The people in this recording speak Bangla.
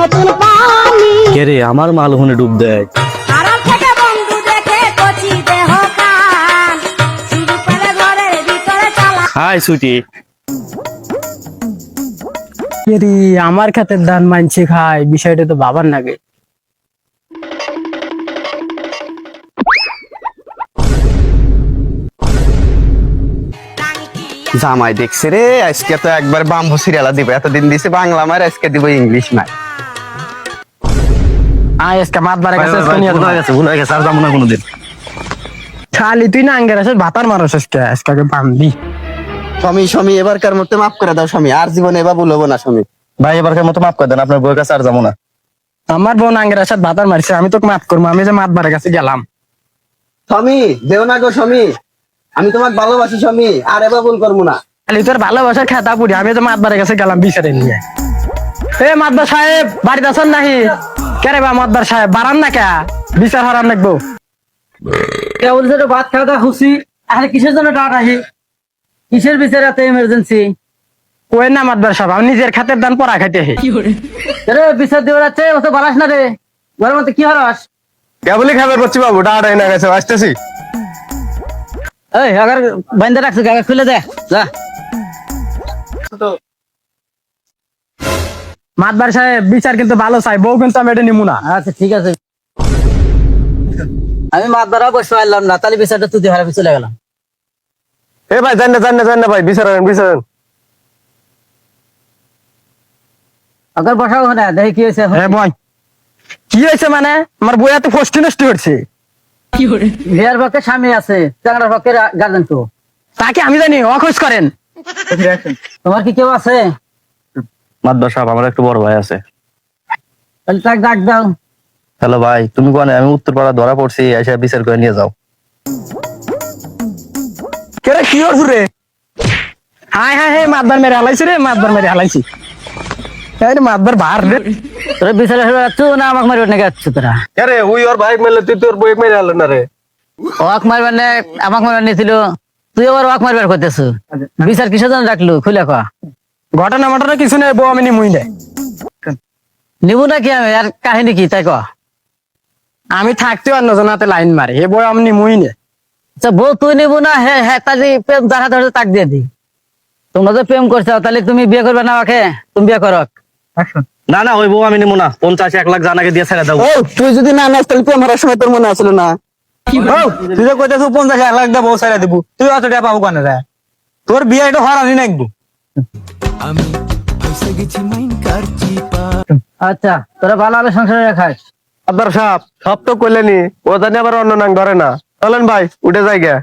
নতুন পানি। কে রে আমার মাল ওখানে ডুব দেয়। আড়াল থেকে বন্ধু দেখে কচি দেহ খান শুরু করে ঘরের ভিতরে চালা। Hi sweetie. এরি আমার খাতের ধান মানছে খায় বিষয়টা তো বাবার নাগে। জামাই দেখছে রে আজকে তো একবার বাম্বু সিরিয়ালা দিব। এতদিন দিছে বাংলা মার আজকে দিব ইংলিশ নাই আয় আজকে মাত বারে গেছে ভুল হয়ে গেছে ভুল হয়ে গেছে আর যাব না কোনোদিন। খালি তুই না আঙ্গের আসিস ভাতার মারস আজকে আজকে আগে বান্ধি স্বামী স্বামী এবারকার মাফ করে দাও স্বামী। আর জীবনে এবার বলব না স্বামী। ভাই এবারকার মতো মাফ করে দেন আপনার বউয়ের কাছে আর যাব না। আমার বোন আঙ্গের আসাদ ভাতার মারছে আমি তোকে মাফ করব আমি যে মাত বারে কাছে গেলাম। স্বামী দেও না গো স্বামী। আমি তোমাকে ভালোবাসি স্বামী আর এবার ভুল করব না। খালি তোর ভালোবাসার খেতা পুরি আমি যে মাত বারে কাছে গেলাম বিচারে নিয়ে। এ মাতবার সাহেব বাড়িতে আছেন নাহি কেরে বা মাতবার সাহেব? বাড়ান না কে? বিচার হারান নাকবো কে বলছে রে ভাত খাওয়া দাওয়া খুশি। আরে কিসের জন্য ডাট আহি কিসের বিচারে এত এমার্জেন্সি ওই না মাতবার সাহেব? আমি নিজের খাতের দান পড়া খাইতে হে রে বিচার দিয়ে যাচ্ছে ও তো বালাস না রে। ঘরের মধ্যে কি হরস? কেবলই খাবার করছি বাবু? ডাড়াই না গেছে আসতেছি। এই আগার বাইন্দা রাখছে গাগা খুলে দে। যা। মাতবার সাহেব বিচার কিন্তু ভালো চাই বউ কিন্তু আমি এটা নিমু না। আচ্ছা ঠিক আছে। আমি মাত দ্বারা বসে পারলাম না তাহলে বিচারটা তুই হারাবি চলে গেলাম। এ ভাই জান না জান না জান না ভাই বিচারেন বিচারেন আগার বসাও না দেখি কি হয়েছে। এ ভাই কি হয়েছে মানে? আমার বই এত ফষ্টি নষ্ট করছে। বিয়ার পক্ষে স্বামী আছে চাংড়ার পক্ষে গার্জেন তো। তাকে আমি জানি অখোঁজ করেন। তোমার কি কেউ আছে? মাদবা সাহেব আমার একটু বড় ভাই আছে। ডাক দাও। হ্যালো ভাই তুমি কোনে? আমি উত্তরপাড়া ধরা পড়ছি এসে বিচার করে নিয়ে যাও। কেরে কি রে? হাই হাই হাই মাতবার মেরে হালাইছি রে মাতবার মেরে হালাইছি। এই রে তোরা বিচারে না আমাকে মারি নাকি যাচ্ছ তোরা? আরে ওই ওর বাইক মেলে তুই তোর বই মেরে হালো না রে? ওয়াক মারবার না আমাকে মারবার নিয়েছিল। তুই আবার ওয়াক মারবার করতেছ। বিচার কিসের জন্য ডাকলু খুলে কয়া ঘটনা মটনা কিছু নেই বউ আমি নিমুই না নিবু নাকি আমি? আর কাহিনী কি তাই কয়া আমি থাকতেও আর নজনাতে লাইন মারে হে বই আমি নিমুই না আচ্ছা বউ তুই নিবু না হ্যাঁ হ্যাঁ তাহলে প্রেম দেখা ধরে তাক দিয়ে দি। তোমরা তো প্রেম করছ তাহলে তুমি বিয়ে করবে না আমাকে? তুমি বিয়ে করো। না না ওই বউ আমি নিবো না পঞ্চাশ এক লাখ জানাকে দিয়ে ছেড়ে দাও। তুই যদি না নাচ তাহলে প্রেম হারার সময় তোর মনে আসলো না। তুই তো কইতেছ পঞ্চাশ এক লাখ দা বউ সাইরা দিব। তুই অত টাকা পাবো কেন রে? তোর বিয়ে এটা হরানি নাকবো। আচ্ছা তোরা ভালো ভালো সংসারে রাখাস আব্বার সাহ সব তো কইলেনি ও জানি আবার অন্য নাং ধরে না। চলেন ভাই উঠে যাই গে।